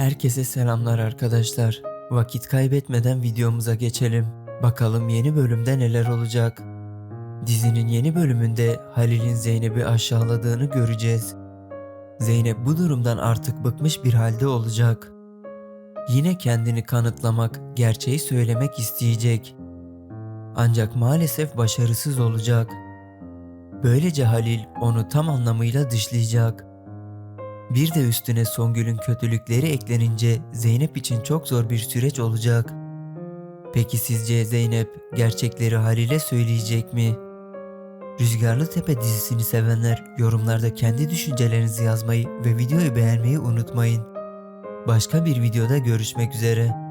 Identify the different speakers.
Speaker 1: Herkese selamlar arkadaşlar. Vakit kaybetmeden videomuza geçelim. Bakalım yeni bölümde neler olacak. Dizinin yeni bölümünde Halil'in Zeynep'i aşağıladığını göreceğiz. Zeynep bu durumdan artık bıkmış bir halde olacak. Yine kendini kanıtlamak, gerçeği söylemek isteyecek. Ancak maalesef başarısız olacak. Böylece Halil onu tam anlamıyla dışlayacak. Bir de üstüne Songül'ün kötülükleri eklenince Zeynep için çok zor bir süreç olacak. Peki sizce Zeynep gerçekleri Halil'e söyleyecek mi? Rüzgarlı Tepe dizisini sevenler yorumlarda kendi düşüncelerinizi yazmayı ve videoyu beğenmeyi unutmayın. Başka bir videoda görüşmek üzere.